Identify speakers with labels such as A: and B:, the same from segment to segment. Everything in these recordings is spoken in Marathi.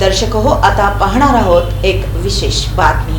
A: दर्शक हो आता पाहणार आहोत एक विशेष बातमी.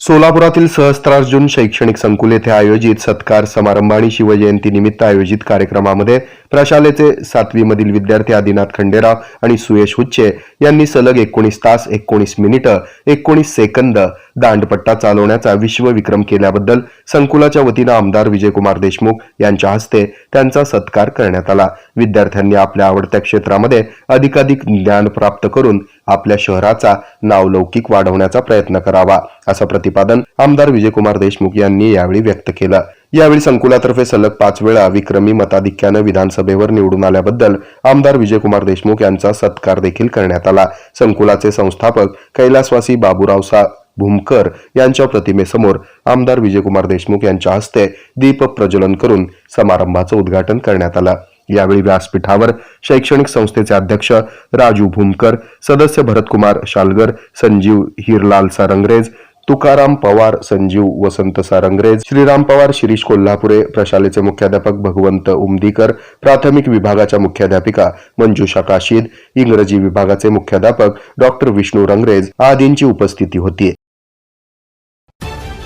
B: सोलापुरातील सहस्त्रार्जुन शैक्षणिक संकुल येथे आयोजित सत्कार समारंभ आणि शिवजयंती निमित्त आयोजित कार्यक्रमामध्ये प्रशालेचे सातवीमधील विद्यार्थी आदिनाथ खंडेराव आणि सुयश हुच्चे यांनी सलग एकोणीस तास एकोणीस मिनिटं एकोणीस सेकंद दांडपट्टा चालवण्याचा विश्वविक्रम केल्याबद्दल संकुलाच्या वतीनं आमदार विजयकुमार देशमुख यांच्या हस्ते त्यांचा सत्कार करण्यात आला. विद्यार्थ्यांनी आपल्या आवडत्या क्षेत्रामध्ये अधिकाधिक ज्ञान प्राप्त करून आपल्या शहराचा नावलौकिक वाढवण्याचा प्रयत्न करावा असं प्रतिपादन आमदार विजयकुमार देशमुख यांनी यावेळी व्यक्त केलं. यावेळी संकुलातर्फे सलग पाच वेळा विक्रमी मताधिक्यानं विधानसभेवर निवडून आल्याबद्दल आमदार विजयकुमार देशमुख यांचा सत्कार देखील करण्यात आला. संकुलाचे संस्थापक कैलासवासी बाबूराव भूमकर यांच्या प्रतिमेसमोर आमदार विजयकुमार देशमुख यांच्या हस्ते दीप प्रज्वलन करून समारंभाचं उद्घाटन करण्यात आलं. यावेळी व्यासपीठावर शैक्षणिक संस्थेचे अध्यक्ष राजू भूमकर सदस्य भरतकुमार शालगर संजीव हिरलाल सारंगरेज तुकाराम पवार संजीव वसंत सारंगरेज श्रीराम पवार शिरीष कोल्हापुरे प्रशालेचे मुख्याध्यापक भगवंत उमदीकर प्राथमिक विभागाच्या मुख्याध्यापिका मंजुषा काशीद इंग्रजी विभागाचे मुख्याध्यापक डॉक्टर विष्णू रंगरेज आदींची उपस्थिती होती.